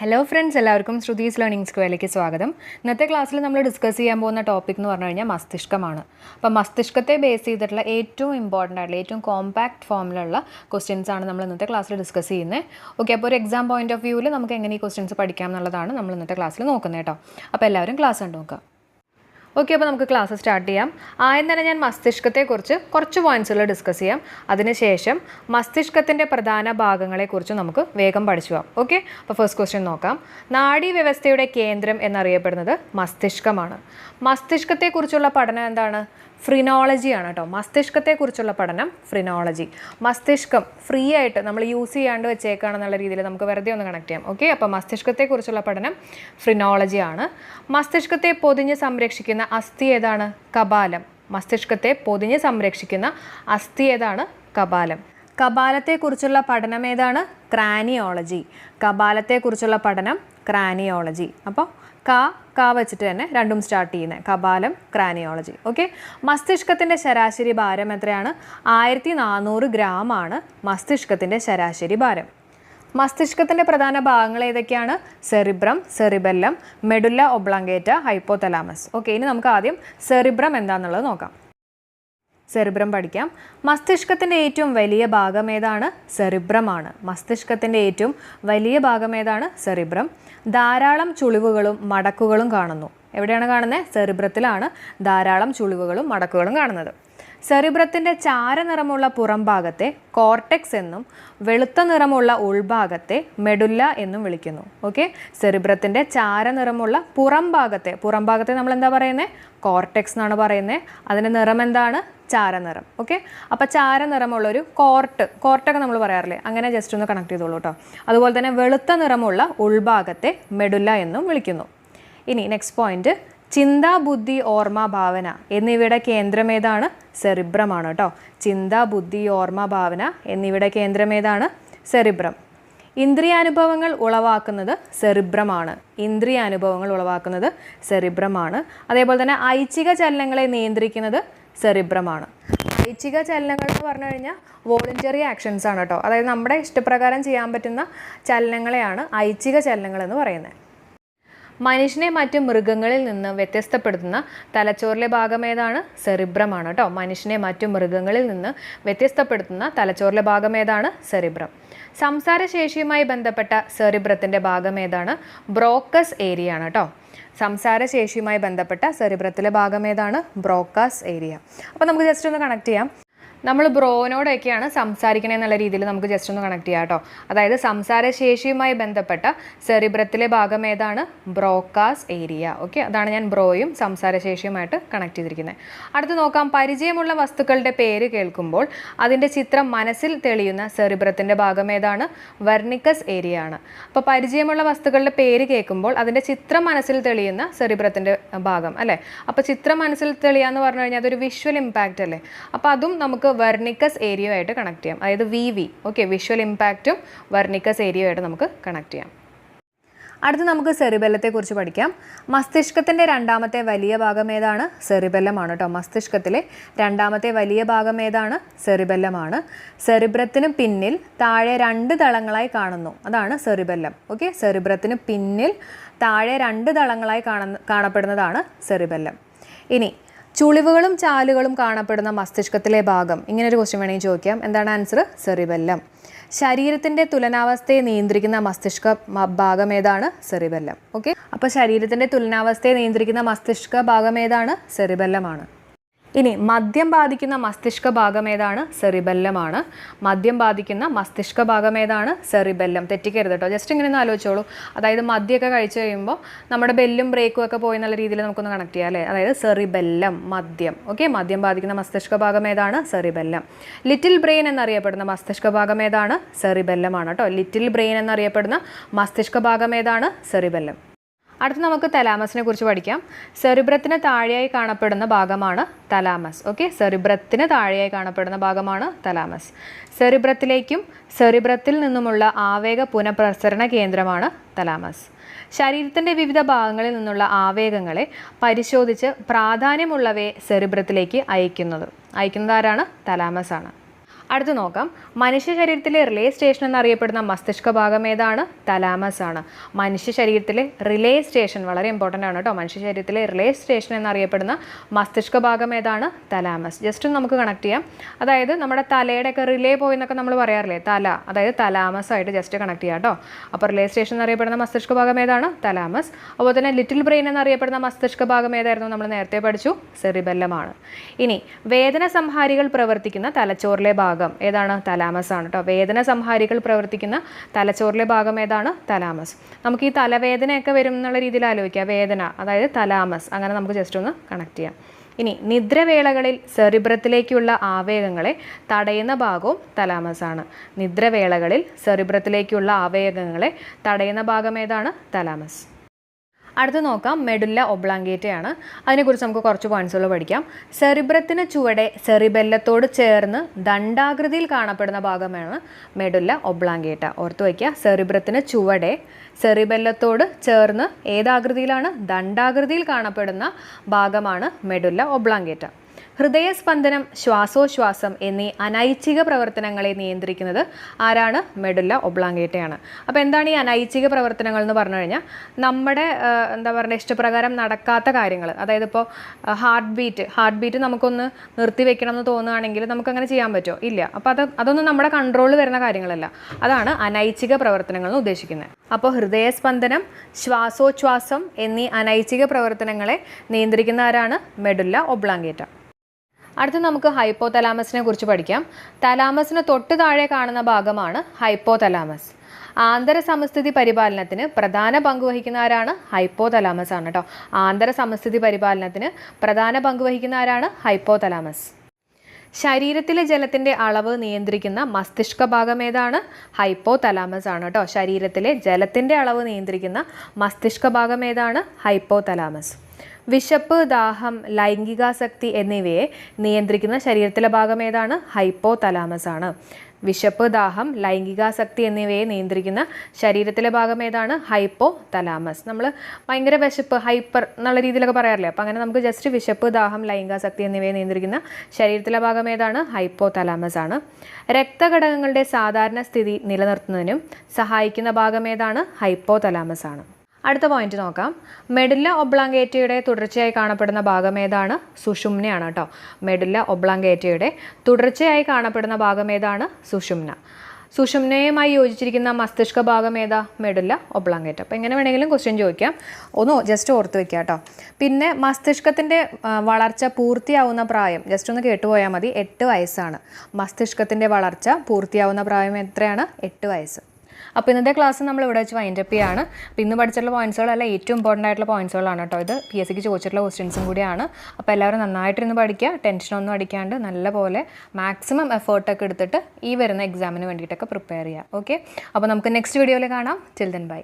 Hello friends എല്ലാവർക്കും Shruthi's learning സ്ക്വയറിലേക്ക് സ്വാഗതം. ഇന്നത്തെ ക്ലാസ്സിൽ നമ്മൾ ഡിസ്കസ് ചെയ്യാൻ പോകുന്ന ടോപ്പിക് എന്ന് പറഞ്ഞു കഴിഞ്ഞാൽ മസ്തിഷ്കമാണ്. അപ്പോൾ മസ്തിഷ്കത്തെ ബേസ് ചെയ്തിട്ടുള്ള ഏറ്റവും ഇമ്പോർട്ടന്റ് ആയിട്ടുള്ള ഏറ്റവും കോമ്പാക്ട് ഫോമിലുള്ള ക്വസ്റ്റ്യൻസ് ആണ് നമ്മൾ ഇന്നത്തെ ക്ലാസ്സിൽ ഡിസ്കസ് ചെയ്യുന്നത് ഓക്കെ അപ്പോൾ ഒരു എക്സാം പോയിന്റ് ഓഫ് വ്യൂവിൽ നമുക്ക് എങ്ങനെ ഈ ക്വസ്റ്റ്യൻസ് പഠിക്കാം എന്നുള്ളതാണ് നമ്മൾ ഇന്നത്തെ ക്ലാസ്സിൽ നോക്കുന്നത് കേട്ടോ. അപ്പോൾ എല്ലാവരും ക്ലാസ് കണ്ടു നോക്കുക. ഓക്കെ അപ്പോൾ നമുക്ക് ക്ലാസ് സ്റ്റാർട്ട് ചെയ്യാം. ആദ്യം തന്നെ ഞാൻ മസ്തിഷ്കത്തെക്കുറിച്ച് കുറച്ച് പോയിന്റ്സുകൾ ഡിസ്കസ് ചെയ്യാം. അതിനുശേഷം മസ്തിഷ്കത്തിന്റെ പ്രധാന ഭാഗങ്ങളെക്കുറിച്ച് നമുക്ക് വേഗം പഠിച്ചു പോകാം ഓക്കെ അപ്പോൾ ഫസ്റ്റ് ക്വസ്റ്റ്യൻ നോക്കാം. നാഡീവ്യവസ്ഥയുടെ കേന്ദ്രം എന്നറിയപ്പെടുന്നത് മസ്തിഷ്കമാണ്. മസ്തിഷ്കത്തെക്കുറിച്ചുള്ള പഠനം എന്താണ്? ഫ്രിനോളജിയാണ് കേട്ടോ മസ്തിഷ്കത്തെക്കുറിച്ചുള്ള പഠനം ഫ്രിനോളജി. മസ്തിഷ്കം ഫ്രീ ആയിട്ട് നമ്മൾ യൂസ് ചെയ്യാണ്ട് വെച്ചേക്കാണെന്നുള്ള രീതിയിൽ നമുക്ക് വെറുതെ ഒന്ന് കണക്ട് ചെയ്യാം. ഓക്കെ അപ്പോൾ മസ്തിഷ്കത്തെക്കുറിച്ചുള്ള പഠനം ഫ്രിനോളജിയാണ്. മസ്തിഷ്കത്തെ പൊതിഞ്ഞ് സംരക്ഷിക്കുന്ന അസ്ഥി ഏതാണ്? കപാലം. മസ്തിഷ്കത്തെ പൊതിഞ്ഞ് സംരക്ഷിക്കുന്ന അസ്ഥി ഏതാണ്? കപാലം. കപാലത്തെക്കുറിച്ചുള്ള പഠനം ഏതാണ്? ക്രാനിയോളജി. കപാലത്തെക്കുറിച്ചുള്ള പഠനം ക്രാനിയോളജി. അപ്പോൾ ക ക വെച്ചിട്ട് തന്നെ രണ്ടും സ്റ്റാർട്ട് ചെയ്യുന്നത് കപാലം ക്രാനിയോളജി ഓക്കെ മസ്തിഷ്കത്തിന്റെ ശരാശരി ഭാരം എത്രയാണ്? ആയിരത്തി നാനൂറ് ഗ്രാമാണ് മസ്തിഷ്കത്തിന്റെ ശരാശരി ഭാരം. മസ്തിഷ്കത്തിന്റെ പ്രധാന ഭാഗങ്ങൾ ഏതൊക്കെയാണ്? Cerebrum cerebellum medulla oblongata hypothalamus. Okay ഇനി നമുക്ക് ആദ്യം സെറിബ്രം എന്താണെന്നുള്ളത് നോക്കാം. സെറിബ്രം പഠിക്കാം. മസ്തിഷ്കത്തിന്റെ ഏറ്റവും വലിയ ഭാഗം ഏതാണ്? സെറിബ്രമാണ്. മസ്തിഷ്കത്തിന്റെ ഏറ്റവും വലിയ ഭാഗം ഏതാണ്? സെറിബ്രം. ധാരാളം ചുളിവുകളും മടക്കുകളും കാണുന്നു. എവിടെയാണ് കാണുന്നത്? സെറിബ്രത്തിലാണ് ധാരാളം ചുളിവുകളും മടക്കുകളും കാണുന്നത്. സെറിബ്രത്തിന്റെ ചാരനിറമുള്ള പുറംഭാഗത്തെ കോർട്ടെക്സ് എന്നും വെളുത്ത നിറമുള്ള ഉൾഭാഗത്തെ മെഡുല്ല എന്നും വിളിക്കുന്നു. ഓക്കെ? സെറിബ്രത്തിന്റെ ചാരനിറമുള്ള പുറംഭാഗത്തെ പുറംഭാഗത്തെ നമ്മൾ എന്താ പറയുന്നത് കോർട്ടെക്സ് എന്നാണ് പറയുന്നത് അതിന്റെ നിറം എന്താണ്? ചാരനിറം ഓക്കെ അപ്പോൾ ചാരനിറമുള്ളൊരു കോർട്ട് കോർട്ടൊക്കെ നമ്മൾ പറയാറില്ലേ? അങ്ങനെ ജസ്റ്റ് ഒന്ന് കണക്ട് ചെയ്തോളൂ കേട്ടോ അതുപോലെ തന്നെ വെളുത്ത നിറമുള്ള ഉൾഭാഗത്തെ മെഡുല്ല എന്നും വിളിക്കുന്നു. ഇനി നെക്സ്റ്റ് പോയിന്റ് ചിന്ത ബുദ്ധി ഓർമ്മ ഭാവന എന്നിവയുടെ കേന്ദ്രം ഏതാണ്? സെറിബ്രമാണ് കേട്ടോ ചിന്ത ബുദ്ധി ഓർമ്മ ഭാവന എന്നിവയുടെ കേന്ദ്രം ഏതാണ്? സെറിബ്രം. ഇന്ദ്രിയാനുഭവങ്ങൾ ഉളവാക്കുന്നത് സെറിബ്രമാണ്. ഇന്ദ്രിയാനുഭവങ്ങൾ ഉളവാക്കുന്നത് സെറിബ്രമാണ്. അതേപോലെ തന്നെ ഐച്ഛിക ചലനങ്ങളെ നിയന്ത്രിക്കുന്നത് സെറിബ്രമാണ്. ഐച്ഛിക ചലനങ്ങൾ എന്ന് പറഞ്ഞു കഴിഞ്ഞാൽ വോളണ്ടറി ആക്ഷൻസ് ആണ് കേട്ടോ. അതായത് നമ്മുടെ ഇഷ്ടപ്രകാരം ചെയ്യാൻ പറ്റുന്ന ചലനങ്ങളെയാണ് ഐച്ഛിക ചലനങ്ങൾ എന്ന് പറയുന്നത്. മനുഷ്യനെ മറ്റു മൃഗങ്ങളിൽ നിന്ന് വ്യത്യസ്തപ്പെടുത്തുന്ന തലച്ചോറിലെ ഭാഗം ഏതാണ്? സെറിബ്രമാണ് കേട്ടോ. മനുഷ്യനെ മറ്റു മൃഗങ്ങളിൽ നിന്ന് വ്യത്യസ്തപ്പെടുത്തുന്ന തലച്ചോറിലെ ഭാഗം ഏതാണ്? സെറിബ്രം. സംസാരശേഷിയുമായി ബന്ധപ്പെട്ട സെറിബ്രത്തിന്റെ ഭാഗം ഏതാണ് ബ്രോക്കസ് ഏരിയ ആണ് കേട്ടോ സംസാരശേഷിയുമായി ബന്ധപ്പെട്ട സെറിബ്രത്തിലെ ഭാഗം ഏതാണ് ബ്രോക്കസ് ഏരിയ. അപ്പോൾ നമുക്ക് ജസ്റ്റ് ഒന്ന് കണക്ട് ചെയ്യാം. നമ്മൾ ബ്രോനോടൊക്കെയാണ് സംസാരിക്കണേ എന്നുള്ള രീതിയിൽ നമുക്ക് ജസ്റ്റ് ഒന്ന് കണക്ട് ചെയ്യാം കേട്ടോ. അതായത് സംസാരശേഷിയുമായി ബന്ധപ്പെട്ട സെറിബ്രത്തിലെ ഭാഗം ഏതാണ്? Broca's area. ഓക്കെ അതാണ് ഞാൻ ബ്രോയും സംസാരശേഷിയുമായിട്ട് കണക്ട് ചെയ്തിരിക്കുന്നത്. അടുത്ത് നോക്കാം. പരിചയമുള്ള വസ്തുക്കളുടെ പേര് കേൾക്കുമ്പോൾ അതിന്റെ ചിത്രം മനസ്സിൽ തെളിയുന്ന സെറിബ്രത്തിന്റെ ഭാഗം ഏതാണ്? വെർണിക്കസ് ഏരിയ ആണ്. അപ്പോൾ പരിചയമുള്ള വസ്തുക്കളുടെ പേര് കേൾക്കുമ്പോൾ അതിന്റെ ചിത്രം മനസ്സിൽ തെളിയുന്ന സെറിബ്രത്തിന്റെ ഭാഗം അല്ലേ? അപ്പോൾ ചിത്രം മനസ്സിൽ തെളിയാന്ന് പറഞ്ഞു കഴിഞ്ഞാൽ അതൊരു വിഷ്വൽ ഇമ്പാക്റ്റ് അല്ലേ? അപ്പോൾ അതും നമുക്ക് വെർണിക്കസ് ഏരിയയുമായിട്ട് കണക്ട് ചെയ്യാം. അതായത് വി വി ഓക്കെ വിഷ്വൽ ഇമ്പാക്റ്റും വെർണിക്കസ് ഏരിയയുമായിട്ട് നമുക്ക് കണക്ട് ചെയ്യാം. അടുത്ത് നമുക്ക് സെറിബെല്ലത്തെക്കുറിച്ച് പഠിക്കാം. മസ്തിഷ്കത്തിന്റെ രണ്ടാമത്തെ വലിയ ഭാഗം ഏതാണ്? സെറിബെല്ലമാണ് കേട്ടോ മസ്തിഷ്കത്തിലെ രണ്ടാമത്തെ വലിയ ഭാഗം ഏതാണ്? സെറിബെല്ലമാണ്. സെറിബ്രത്തിന് പിന്നിൽ താഴെ രണ്ട് തളങ്ങളായി കാണുന്നു. അതാണ് സെറിബെല്ലം. ഓക്കെ സെറിബ്രത്തിന് പിന്നിൽ താഴെ രണ്ട് തളങ്ങളായി കാണുന്ന കാണപ്പെടുന്നതാണ് സെറിബെല്ലം. ഇനി ചുളിവുകളും ചാലുകളും കാണപ്പെടുന്ന മസ്തിഷ്കത്തിലെ ഭാഗം. ഇങ്ങനൊരു ക്വസ്റ്റ്യൻ വേണമെങ്കിൽ ചോദിക്കാം. എന്താണ് ആൻസർ സെറിബെല്ലം. ശരീരത്തിന്റെ തുലനാവസ്ഥയെ നിയന്ത്രിക്കുന്ന മസ്തിഷ്ക ഭാഗം ഏതാണ്? സെറിബെല്ലം. ഓക്കെ അപ്പോൾ ശരീരത്തിന്റെ തുലനാവസ്ഥയെ നിയന്ത്രിക്കുന്ന മസ്തിഷ്ക ഭാഗം ഏതാണ്? സെറിബെല്ലമാണ്. ഇനി മദ്യം ബാധിക്കുന്ന മസ്തിഷ്ക ഭാഗം ഏതാണ്? സെറിബെല്ലമാണ്. മദ്യം ബാധിക്കുന്ന മസ്തിഷ്ക ഭാഗം ഏതാണ്? സെറിബെല്ലം. തെറ്റിക്കരുത് കേട്ടോ ജസ്റ്റ് ഇങ്ങനെ ഒന്ന് ആലോചിച്ചോളൂ. അതായത് മദ്യമൊക്കെ കഴിച്ചു കഴിയുമ്പോൾ നമ്മുടെ ബെല്ലും ബ്രേക്കും ഒക്കെ പോയി നല്ല രീതിയിൽ നമുക്കൊന്ന് കണക്ട് ചെയ്യാം അല്ലേ? അതായത് സെറിബെല്ലം മദ്യം. ഓക്കെ? മദ്യം ബാധിക്കുന്ന മസ്തിഷ്ക ഭാഗം ഏതാണ്? സെറിബെല്ലം. ലിറ്റിൽ ബ്രെയിൻ എന്നറിയപ്പെടുന്ന മസ്തിഷ്ക ഭാഗം ഏതാണ്? സെറിബെല്ലമാണ് കേട്ടോ ലിറ്റിൽ ബ്രെയിൻ എന്നറിയപ്പെടുന്ന മസ്തിഷ്ക ഭാഗം ഏതാണ്? സെറിബെല്ലം. അടുത്ത് നമുക്ക് തലാമസിനെ കുറിച്ച് പഠിക്കാം. സെറിബ്രത്തിന് താഴെയായി കാണപ്പെടുന്ന ഭാഗമാണ് തലാമസ് ഓക്കെ സെറിബ്രത്തിന് താഴെയായി കാണപ്പെടുന്ന ഭാഗമാണ് തലാമസ് സെറിബ്രത്തിലേക്കും സെറിബ്രത്തിൽ നിന്നുമുള്ള ആവേഗ പുനഃപ്രസരണ കേന്ദ്രമാണ് തലാമസ് ശരീരത്തിന്റെ വിവിധ ഭാഗങ്ങളിൽ നിന്നുള്ള ആവേഗങ്ങളെ പരിശോധിച്ച് പ്രാധാന്യമുള്ളവയെ സെറിബ്രത്തിലേക്ക് അയക്കുന്നത്. അയക്കുന്നതാരാണ് തലാമസ് ആണ്. അടുത്ത് നോക്കാം. മനുഷ്യ ശരീരത്തിലെ റിലേ സ്റ്റേഷൻ എന്നറിയപ്പെടുന്ന മസ്തിഷ്ക ഭാഗം ഏതാണ്? തലാമസ് ആണ്. മനുഷ്യ ശരീരത്തിലെ റിലേ സ്റ്റേഷൻ വളരെ ഇമ്പോർട്ടന്റ് ആണ് കേട്ടോ. മനുഷ്യ ശരീരത്തിലെ റിലേ സ്റ്റേഷൻ എന്നറിയപ്പെടുന്ന മസ്തിഷ്ക ഭാഗം ഏതാണ്? തലാമസ്. ജസ്റ്റ് നമുക്ക് കണക്ട് ചെയ്യാം. അതായത് നമ്മുടെ തലയുടെയൊക്കെ റിലേ പോയി എന്നൊക്കെ നമ്മൾ പറയാറില്ലേ? തല അതായത് തലാമസ് ആയിട്ട് ജസ്റ്റ് കണക്ട് ചെയ്യാം കേട്ടോ. അപ്പോൾ റിലേ സ്റ്റേഷൻ എന്നറിയപ്പെടുന്ന മസ്തിഷ്ക ഭാഗം ഏതാണ്? തലാമസ്. അതുപോലെ തന്നെ ലിറ്റിൽ ബ്രെയിൻ എന്നറിയപ്പെടുന്ന മസ്തിഷ്ക ഭാഗം ഏതായിരുന്നു? നമ്മൾ നേരത്തെ പഠിച്ചു. സെറിബെല്ലമാണ് ഇനി വേദന സംഹാരികൾ പ്രവർത്തിക്കുന്ന തലച്ചോറിലെ ഭാഗം ഏതാണ്? തലാമസ് ആണ് കേട്ടോ വേദന സംഹാരികൾ പ്രവർത്തിക്കുന്ന തലച്ചോറിലെ ഭാഗം ഏതാണ്? തലാമസ്. നമുക്ക് ഈ തലവേദനയൊക്കെ വരും എന്നുള്ള രീതിയിൽ ആലോചിക്കുക വേദന അതായത് തലാമസ്. അങ്ങനെ നമുക്ക് ജസ്റ്റ് ഒന്ന് കണക്ട് ചെയ്യാം. ഇനി നിദ്രവേളകളിൽ സെറിബ്രത്തിലേക്കുള്ള ആവേഗങ്ങളെ തടയുന്ന ഭാഗവും തലാമസ് ആണ്. നിദ്രവേളകളിൽ സെറിബ്രത്തിലേക്കുള്ള ആവേഗങ്ങളെ തടയുന്ന ഭാഗം ഏതാണ്? തലാമസ്. അടുത്ത് നോക്കാം. മെഡുല്ല ഒബ്ലാങ്കേറ്റയാണ് അതിനെക്കുറിച്ച് നമുക്ക് കുറച്ച് പോയിന്റ്സുകൾ പഠിക്കാം. സെറിബ്രത്തിന് ചുവടെ സെറിബെല്ലത്തോട് ചേർന്ന് ദണ്ഡാകൃതിയിൽ കാണപ്പെടുന്ന ഭാഗമാണ് മെഡുല്ല ഒബ്ലാങ്കേറ്റ ഓർത്ത് വയ്ക്കുക സെറിബ്രത്തിന് ചുവടെ സെറിബെല്ലത്തോട് ചേർന്ന് ഏതാകൃതിയിലാണ്? ദണ്ഡാകൃതിയിൽ കാണപ്പെടുന്ന ഭാഗമാണ് മെഡുല്ല ഒബ്ലാങ്കേറ്റ ഹൃദയസ്പന്ദനം ശ്വാസോശ്വാസം എന്നീ അനൈച്ഛിക പ്രവർത്തനങ്ങളെ നിയന്ത്രിക്കുന്നത് ആരാണ്? മെഡുല്ല ഒബ്ലാങ്കേറ്റയാണ് അപ്പോൾ എന്താണ് ഈ അനൈച്ഛിക പ്രവർത്തനങ്ങൾ എന്ന് പറഞ്ഞു കഴിഞ്ഞാൽ നമ്മുടെ എന്താ പറയുക ഇഷ്ടപ്രകാരം നടക്കാത്ത കാര്യങ്ങൾ. അതായത് ഇപ്പോൾ ഹാർട്ട് ബീറ്റ് ഹാർട്ട് ബീറ്റ് നമുക്കൊന്ന് നിർത്തി വെക്കണം എന്ന് തോന്നുകയാണെങ്കിൽ നമുക്കങ്ങനെ ചെയ്യാൻ പറ്റുമോ? ഇല്ല. അപ്പോൾ അത് അതൊന്നും നമ്മുടെ കൺട്രോളിൽ വരുന്ന കാര്യങ്ങളല്ല. അതാണ് അനൈച്ഛിക പ്രവർത്തനങ്ങൾ എന്ന് ഉദ്ദേശിക്കുന്നത്. അപ്പോൾ ഹൃദയസ്പന്ദനം ശ്വാസോച്ഛ്വാസം എന്നീ അനൈച്ഛിക പ്രവർത്തനങ്ങളെ നിയന്ത്രിക്കുന്ന ആരാണ്? മെഡുല്ല ഒബ്ലാങ്കേറ്റ അടുത്ത് നമുക്ക് ഹൈപ്പോ തലാമസിനെ കുറിച്ച് പഠിക്കാം. തലാമസിന് തൊട്ട് താഴെ കാണുന്ന ഭാഗമാണ് ഹൈപ്പോ തലാമസ് ആന്തര സമസ്ഥിതി പരിപാലനത്തിന് പ്രധാന പങ്ക് വഹിക്കുന്ന ആരാണ്? ഹൈപ്പോ തലാമസ് ആണ് കേട്ടോ ആന്തര സമസ്ഥിതി പരിപാലനത്തിന് പ്രധാന പങ്ക് വഹിക്കുന്ന ആരാണ്? ഹൈപ്പോ തലാമസ് ശരീരത്തിലെ ജലത്തിന്റെ അളവ് നിയന്ത്രിക്കുന്ന മസ്തിഷ്ക ഭാഗം ഏതാണ്? ഹൈപ്പോ തലാമസ് ആണ് കേട്ടോ ശരീരത്തിലെ ജലത്തിന്റെ അളവ് നിയന്ത്രിക്കുന്ന മസ്തിഷ്ക ഭാഗം ഏതാണ്? ഹൈപ്പോ തലാമസ് വിശപ്പ് ദാഹം ലൈംഗികാസക്തി എന്നിവയെ നിയന്ത്രിക്കുന്ന ശരീരത്തിലെ ഭാഗം ഏതാണ്? ഹൈപ്പോ തലാമസ് ആണ്. വിശപ്പ് ദാഹം ലൈംഗികാസക്തി എന്നിവയെ നിയന്ത്രിക്കുന്ന ശരീരത്തിലെ ഭാഗം ഏതാണ്? ഹൈപ്പോ തലാമസ് നമ്മൾ ഭയങ്കര വിശപ്പ് ഹൈപ്പർ എന്നുള്ള രീതിയിലൊക്കെ പറയാറില്ലേ? അപ്പോൾ അങ്ങനെ നമുക്ക് ജസ്റ്റ് വിശപ്പ് ദാഹം ലൈംഗികാസക്തി എന്നിവയെ നിയന്ത്രിക്കുന്ന ശരീരത്തിലെ ഭാഗം ഏതാണ്? ഹൈപ്പോ തലാമസ് ആണ്. രക്തഘടകങ്ങളുടെ സാധാരണ സ്ഥിതി നിലനിർത്തുന്നതിനും സഹായിക്കുന്ന ഭാഗം ഏതാണ്? ഹൈപ്പോ തലാമസ് ആണ്. അടുത്ത പോയിന്റ് നോക്കാം. മെഡില്ല ഒബ്ലാങ്കേറ്റയുടെ തുടർച്ചയായി കാണപ്പെടുന്ന ഭാഗം ഏതാണ്? സുഷുമ്നയാണ് കേട്ടോ. മെഡില്ല ഒബ്ലാങ്കേറ്റയുടെ തുടർച്ചയായി കാണപ്പെടുന്ന ഭാഗം ഏതാണ്? സുഷുമ്ന. സുഷുമ്നയുമായി യോജിച്ചിരിക്കുന്ന മസ്തിഷ്ക ഭാഗം ഏതാ? Medulla oblongata. അപ്പോൾ എങ്ങനെ വേണമെങ്കിലും ക്വസ്റ്റ്യൻ ചോദിക്കാം. ഒന്ന് ജസ്റ്റ് ഓർത്ത് വെക്കുക കേട്ടോ. പിന്നെ മസ്തിഷ്കത്തിന്റെ വളർച്ച പൂർത്തിയാവുന്ന പ്രായം ജസ്റ്റ് ഒന്ന് കേട്ടുപോയാൽ മതി. എട്ട് വയസ്സാണ്. മസ്തിഷ്കത്തിന്റെ വളർച്ച പൂർത്തിയാവുന്ന പ്രായം എത്രയാണ്? എട്ട് വയസ്സ്. അപ്പോൾ ഇന്നത്തെ ക്ലാസ് നമ്മൾ ഇവിടെ വെച്ച് വൈൻഡ് അപ്പ് ചെയ്യാണ്. അപ്പോൾ ഇന്ന് പഠിച്ചിട്ടുള്ള പോയിന്റ്സുകളല്ല ഏറ്റവും ഇമ്പോർട്ടന്റ് ആയിട്ടുള്ള പോയിന്റ്സുകളാണ് കേട്ടോ ഇത്. പി എസ് സിക്ക് ചോദിച്ചിട്ടുള്ള ക്വസ്റ്റ്യൻസും കൂടിയാണ്. അപ്പോൾ എല്ലാവരും നന്നായിട്ടിരുന്ന് പഠിക്കുക. ടെൻഷനൊന്നും അടിക്കാണ്ട് നല്ലപോലെ മാക്സിമം എഫേർട്ടൊക്കെ എടുത്തിട്ട് ഈ വരുന്ന എക്സാമിന് വേണ്ടിയിട്ടൊക്കെ പ്രിപ്പയർ ചെയ്യുക. ഓക്കെ അപ്പോൾ നമുക്ക് നെക്സ്റ്റ് വീഡിയോയിൽ കാണാം. ചിൽ ദെൻ ബൈ